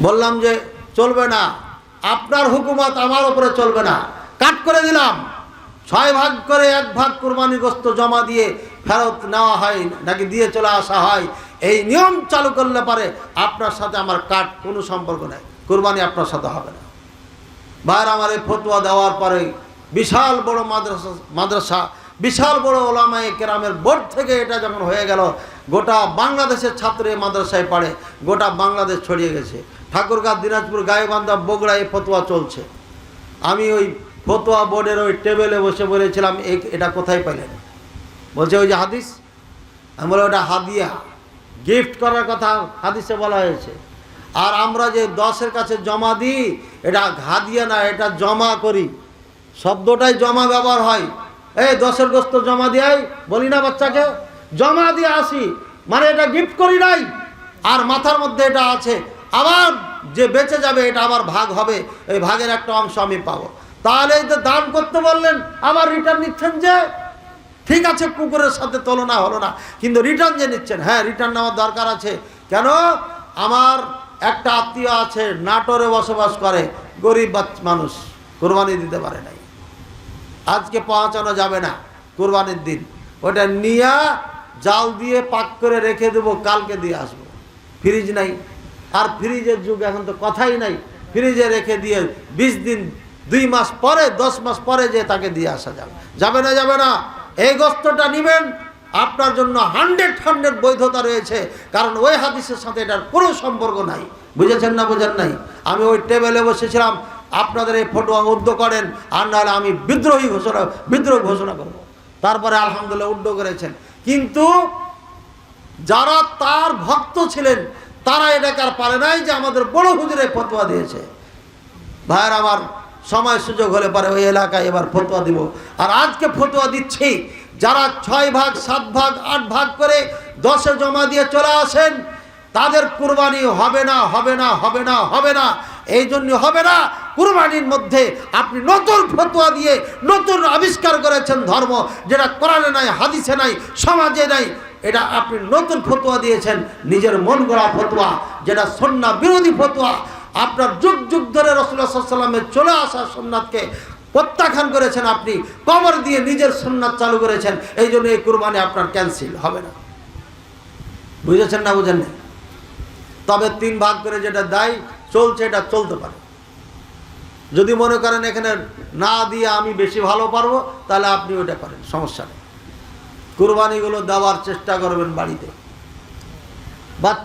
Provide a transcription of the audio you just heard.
বললাম যে, চলবে না। আপনার হুকুমত আমার উপরে চলবে না। কাট করে দিলাম। ছয় ভাগ করে এক ভাগ কোরবানিগ্রস্ত জমা দিয়ে ফেরত নেওয়া হয়, নাকি দিয়ে চলে আসা হয়, এই নিয়ম চালু করলে পারে আপনার সাথে আমার কাট কোনো সম্পর্ক নেই। কোরবানি আপনার সাথে হবে না। বাইরে আমার এই ফতুয়া দেওয়ার পরে বিশাল বড় মাদ্রাসা মাদ্রাসা, বিশাল বড় ওলামায় কেরামের বোর্ড থেকে এটা যখন হয়ে গেল, গোটা বাংলাদেশের ছাত্র এই মাদ্রাসায় পড়ে, গোটা বাংলাদেশ ছড়িয়ে গেছে। ঠাকুরগাঁ দিনাজপুর গায়েবান্ধা বগুড়া এই ফতুয়া চলছে। আমি ওই ফতোয়া বোর্ডের ওই টেবিলে বসে বলেছিলাম, "এ- এটা কোথায় পাইলেন বলছে, ওই যে হাদিস। আমি বলে ওটা হাদিয়া। গিফট করার কথা হাদিসে বলা হয়েছে। আর আমরা যে দশের কাছে জমা দিই, এটা হাদিয়া না, এটা জমা করি। শব্দটাই জমা ব্যবহার হয়। এই দশের গোস্ত জমা দিয়াই বলি না বাচ্চাকে, জমা দিয়ে আসি। মানে এটা গিফট করি নাই। আর মাথার মধ্যে এটা আছে। আবার যে বেঁচে যাবে, এটা আমার ভাগ হবে, এই ভাগের একটা অংশ আমি পাবো। তাহলে এই যে দান করতে বললেন আবার রিটার্ন নিচ্ছেন যে? ঠিক আছে, কুকুরের সাথে তুলনা হলো না, কিন্তু রিটার্ন যে নিচ্ছেন হ্যাঁ রিটার্ন নেওয়ার দরকার আছে। কেন? আমার একটা আত্মীয় আছে, নাটোরে বসবাস করে, গরিব মানুষ, কোরবানি দিতে পারে নাই। আজকে পৌঁছানো যাবে না, কোরবানির দিন। ওটা নিয়ে জাল দিয়ে পাক করে রেখে দেবো, কালকে দিয়ে আসব। ফ্রিজ নাই। আর ফ্রিজের যুগ এখন তো কথাই নাই। ফ্রিজে রেখে দিয়ে বিশ দিন, দুই মাস পরে, দশ মাস পরে যে তাকে দিয়ে আসা যাবে। যাবে না যাবে না। এই গোস্তটা নেবেন, আপনার জন্য হান্ড্রেড হান্ড্রেড বৈধতা রয়েছে, কারণ ওই হাদিসের সাথে এটার কোনো সম্পর্ক নাই। বুঝেছেন না বুঝেন নাই? আমি ওই টেবিলে বসেছিলাম, আপনাদের এই ফটো উদ্ধ করেন, আর নাহলে আমি বিদ্রোহী ঘোষণা, বিদ্রোহ ঘোষণা করব। তারপরে আলহামদুলিল্লাহ উদ্ধ করেছেন। কিন্তু যারা তার ভক্ত ছিলেন তারা এটাকে আর পারে নাই যে আমাদের বড় হুজুরে ফতোয়া দিয়েছে। ভাইয়ের আমার সময় সুযোগ হলে পরে ওই এলাকায় এবার ফতোয়া দিব। আর আজকে ফতোয়া দিচ্ছি, যারা ছয় ভাগ, সাত ভাগ, আট ভাগ করে দশে জমা দিয়ে চলে আসেন, তাদের কুরবানি হবে না হবে না হবে না হবে না। এই জন্য হবে না, কুরবানির মধ্যে আপনি নতুন ফতোয়া দিয়ে নতুন আবিষ্কার করেছেন ধর্ম, যেটা কোরআনে নাই, হাদিসে নাই, সমাজে নাই এটা আপনি নতুন ফতোয়া দিয়েছেন, নিজের মন গড়া ফতোয়া, যেটা সন্না বিরোধী ফতোয়া। আপনার যুগ যুগ ধরে রসুল্লাহ সাল্লামের চলে আসা সোননাথকে প্রত্যাখ্যান করেছেন আপনি, কবর দিয়ে নিজের সোননাথ চালু করেছেন, এই জন্য এই কুরবানি আপনার ক্যান্সেল হবে না। বুঝেছেন না বুঝেন না তবে তিন ভাগ করে যেটা দেয়, চলছে, এটা চলতে পারে। যদি মনে করেন এখানে না দিয়ে আমি বেশি ভালো পারব, তাহলে আপনি ওটা করেন, সমস্যা নেই। কুরবানিগুলো দেওয়ার চেষ্টা করবেন বাড়িতে। বাচ্চা